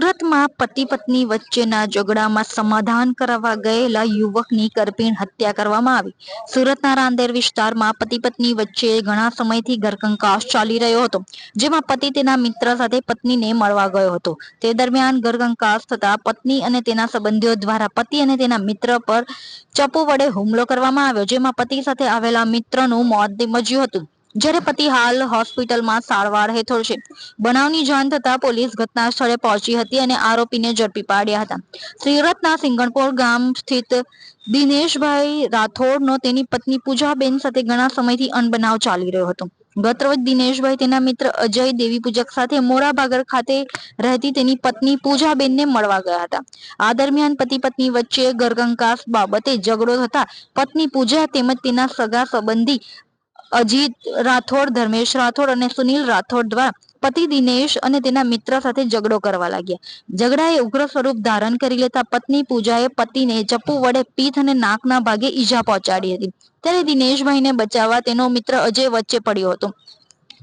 સુરતમાં પતિ પત્ની વચ્ચેના ઝઘડામાં સમાધાન કરાવવા ગયેલા યુવકની કરપીણ હત્યા કરવામાં આવી. સુરતના રાંદેર વિસ્તારમાં પતિ પત્ની વચ્ચે ઘણા સમયથી ઘરકંકાશ ચાલી રહ્યો હતો, જેમાં પતિ તેના મિત્ર સાથે પત્નીને મળવા ગયો હતો. તે દરમિયાન ઘરકંકાશ થતા પત્ની અને તેના સંબંધીઓ દ્વારા પતિ અને તેના મિત્ર પર ચપ્પુ વડે હુમલો કરવામાં આવ્યો, જેમાં પતિ સાથે આવેલા મિત્રનું મોત નિમજ્યું હતું. જ્યારે પતિ હાલ હોસ્પિટલમાં સારવાર હેઠળ છે. બનાવની જાણ થતા પોલીસ ઘટના પહોંચી હતી અને આરોપીને ઝડપી પાડ્યા હતા. શ્રીરથના સિંગણપોર ગામ સ્થિત દિનેશભાઈ રાઠોડનો તેની પત્ની પૂજાબેન સાથે ઘણા સમયથી અનબનાવ ચાલી રહ્યો હતો. ગત રોજ દિનેશભાઈ તેના મિત્ર અજય દેવી પૂજક સાથે મોરાબાગર ખાતે રહેતી તેની પત્ની પૂજાબેનને મળવા ગયા હતા. આ દરમિયાન પતિ પત્ની વચ્ચે ઘરકંકાસ બાબતે ઝઘડો થતા પત્ની પૂજા તેમજ તેના સગા સંબંધી અજીત રાઠોડ, ધર્મેશ રાઠોડ અને સુનિલ રાઠોડ દ્વારા પતિ દિનેશ અને તેના મિત્ર સાથે ઝઘડો કરવા લાગ્યા. ઝઘડાએ ઉગ્ર સ્વરૂપ ધારણ કરી લેતા પત્ની પૂજાએ પતિને ચપ્પુ વડે પીઠ અને નાકના ભાગે ઈજા પહોંચાડી હતી. ત્યારે દિનેશભાઈને બચાવવા તેનો મિત્ર અજય વચ્ચે પડ્યો હતો.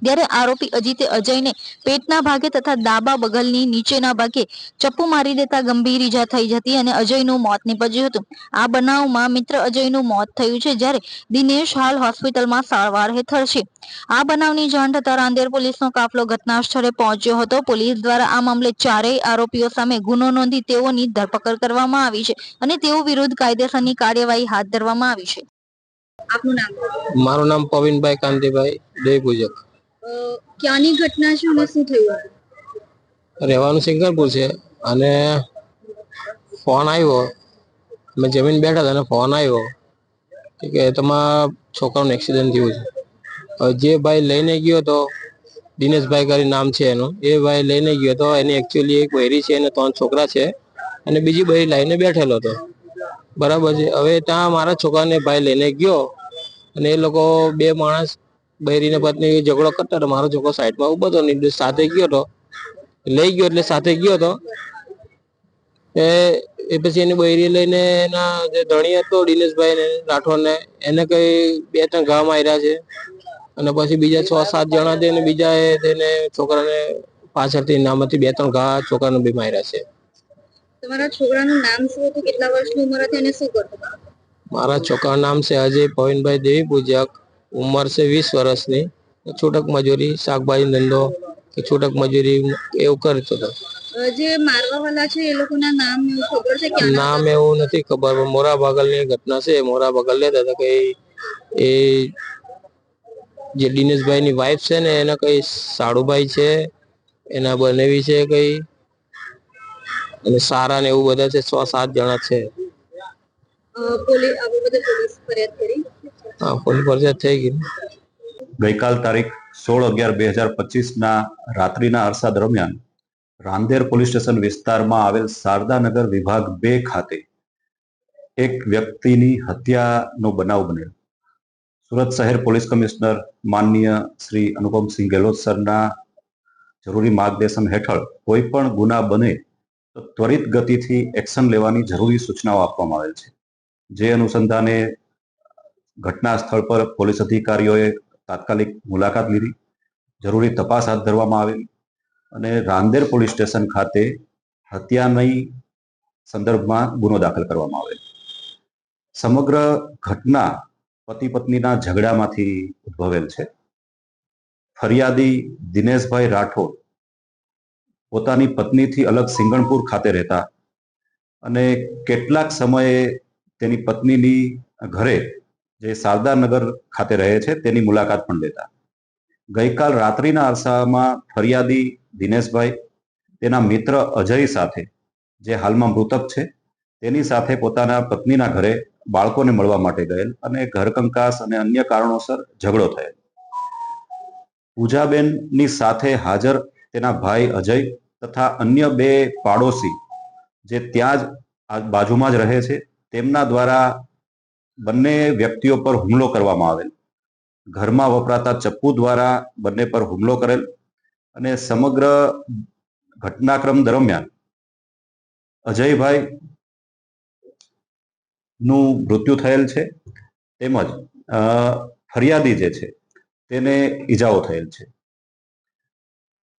ત્યારે આરોપી અજીતે અજયને પેટના ભાગે તથા ડાબા બગલની નીચેના ભાગે ચપ્પુ મારી દેતા ગંભીર ઈજા થઈ જતી અને અજયનું મોત નીપજ્યું હતું. આ બનાવમાં મિત્ર અજયનું મોત થયું છે જ્યારે દિનેશ હાલ હોસ્પિટલમાં સારવાર હેઠળ છે. આ બનાવની જાણ થતા રાંદેર પોલીસનો કાફલો ઘટના સ્થળે પહોંચ્યો હતો. પોલીસ દ્વારા આ મામલે ચારેય આરોપીઓ સામે ગુનો નોંધી તેઓની ધરપકડ કરવામાં આવી છે અને તેઓ વિરુદ્ધ કાયદેસરની કાર્યવાહી હાથ ધરવામાં આવી છે. આપનું નામ મારું નામ પવિનભાઈ કાંતિભાઈ દેવ પૂજક ક્યાંની ઘટના છે અને શું થયું? રહેવાનું સિંગલપુર છે અને ફોન આવ્યો. અમે જમીન બેઠા હતા અને ફોન આવ્યો કે તમારા છોકરાનું એક્સિડન્ટ થયું છે. જે ભાઈ લઈને ગયો તો દિનેશભાઈ કરી નામ છે એનું, એ ભાઈ લઈને ગયો તો એની એકચ્યુઅલી એક બૈરી છે અને ત્રણ છોકરા છે અને બીજી બૈરી લાઈને બેઠેલો હતો. બરાબર છે. હવે ત્યાં મારા છોકરાને ભાઈ લઈને ગયો અને એ લોકો બે માણસ બૈરીને પત્ની ઝઘડો કરતા હતા. મારો છોકરો સાઈડમાં ઊભો હતો ને સાથે ગયો હતો લઈ ગયો એટલે સાથે ગયો હતો એ પછી એની બૈરી લઈને એના જે ધણી હતો દિનેશભાઈ ને રાઠોડને એને કઈ બે ત્રણ ઘા માર્યા છે. અને પછી બીજા છ સાત જણા છે ને બીજા એ તેને છોકરાને પાછળથી નામથી બે ત્રણ ઘા છોકરાને બી માર્યા છે. તમારા છોકરાનું નામ શું હતું? કેટલા વર્ષની ઉંમર હતી અને શું કરતો મારા છોકરાનું નામ છે અજય ભવિનભાઈ દેવી પૂજક ઉંમર છે વીસ વર્ષની. છૂટક મજૂરી શાકભાજી ધંધો કે છૂટક મજૂરી એવું કરતો હતો. જે મારવા છે એ લોકોના નામ એવું ખબર છે ક્યાં નામ એવું નથી ખબર પણ મોરા બગલની ઘટના છે મોરા ભાગલ લેતા હતા કઈ એ જે દિનેશભાઈ ની વાઈફ છે ને એના કઈ સાડુભાઈ છે એના બનેવી છે કઈ અને સારા ને એવું બધા છે છ સાત જણા છે. પોલીસ આ બધે પોલીસ ફરિયાદ કરી? હા પોલીસ ફરિયાદ થઈ ગઈ ગઈકાલ તારીખ સોળ અગિયાર બે હજાર પચીસના રાત્રિના અરસા દરમિયાન રાંદેર પોલીસ સ્ટેશન વિસ્તારમાં આવેલ શારદાનગર વિભાગ બે ખાતે એક વ્યક્તિની હત્યાનો બનાવ બન્યો. સુરત શહેર પોલીસ કમિશનર માનનીય શ્રી અનુપમસિંહ ગેહલોત સરના જરૂરી માર્ગદર્શન હેઠળ કોઈ પણ ગુના બને તો ત્વરિત ગતિથી એક્શન લેવાની જરૂરી સૂચનાઓ આપવામાં આવેલ છે. જે અનુસંધાને ઘટના સ્થળ પર પોલીસ અધિકારીઓએ તાત્કાલિક મુલાકાત લીધી. જરૂરી તપાસ હાથ ધરવામાં આવેલી અને રાંદેર પોલીસ સ્ટેશન ખાતે હત્યાની સંદર્ભમાં ગુનો દાખલ કરવામાં આવેલ. સમગ્ર ઘટના પતિ પત્નીના ઝઘડામાંથી ઉદ્ભવેલ છે. ફરિયાદી દિનેશભાઈ રાઠોડ પોતાની પત્નીથી અલગ સિંગણપુર ખાતે રહેતા અને કેટલાક સમયે તેની પત્નીની ઘરે જે શારદાનગર ખાતે રહે છે, તેની મુલાકાત પણ લેતા. ગઈકાલ રાત્રિના અરસામાં ફરિયાદી દિનેશભાઈ, તેના મિત્ર અજય સાથે, જે હાલમાં મૃતક છે, તેની સાથે પોતાના પત્નીના ઘરે બાળકોને મળવા માટે ગયેલ અને ઘર કંકાસ અને અન્ય કારણોસર ઝઘડો થયેલ. પૂજાબેનની સાથે હાજર તેના ભાઈ અજય તથા અન્ય બે પાડોશી, જે ત્યાં જ બાજુમાં જ રહે છે, તેમના દ્વારા બંને વ્યક્તિઓ પર હુમલો કરવામાં આવેલ. ઘરમાં વપરાતા ચપ્પુ દ્વારા બંને પર હુમલો કરેલ અને સમગ્ર ઘટનાક્રમ દરમિયાન અજયભાઈ નું મૃત્યુ થયેલ છે. તેમજ ફરિયાદી જે છે તેને ઈજાઓ થયેલ છે.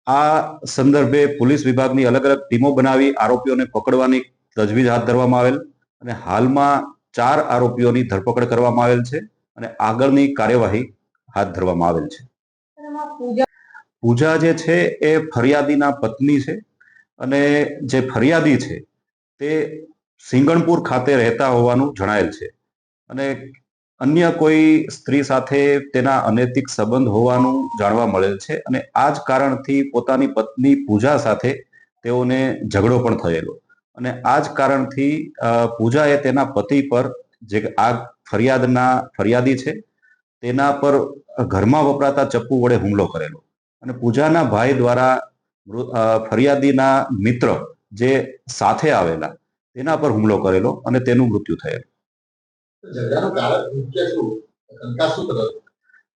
આ સંદર્ભે પોલીસ વિભાગની અલગ અલગ ટીમો બનાવી આરોપીઓને પકડવાની તજવીજ હાથ ધરવામાં આવેલ અને હાલમાં ચાર આરોપીઓની ધરપકડ કરવામાં આવેલ છે અને આગળની કાર્યવાહી હાથ ધરવામાં આવેલ છે. પૂજા જે છે એ ફરિયાદીના પત્ની છે અને જે ફરિયાદી છે તે સિંગણપુર ખાતે રહેતા હોવાનું જણાયેલ છે અને અન્ય કોઈ સ્ત્રી સાથે તેના અનૈતિક સંબંધ હોવાનું જાણવા મળેલ છે અને આ જ કારણથી પોતાની પત્ની પૂજા સાથે તેઓને ઝઘડો પણ થયેલો. અને આ જ કારણથી પૂજાએ તેના પતિ પર જે આ ફરિયાદના, ફરિયાદી છે, તેના પર ઘરમાં વપરાતા ચપ્પુ વડે હુમલો કરેલો. અને પૂજાના ભાઈ દ્વારા ફરિયાદીના મિત્ર જે સાથે આવેલા, તેના પર હુમલો કરેલો અને તેનું મૃત્યુ થયેલ.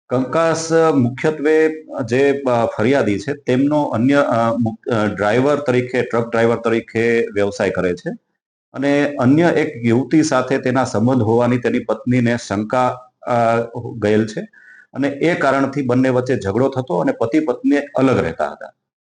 કંકાસ મુખ્યત્વે જે ફરિયાદી છે, તેમનો અન્ય ડ્રાઈવર તરીકે, ટ્રક ડ્રાઈવર તરીકે વ્યવસાય કરે છે. અને અન્ય એક યુવતી સાથે તેના સંબંધ હોવાની તેની પત્નીને શંકા ગયેલ છે. અને એ કારણથી બંને વચ્ચે ઝઘડો થતો અને પતિ પત્ની અલગ રહેતા હતા.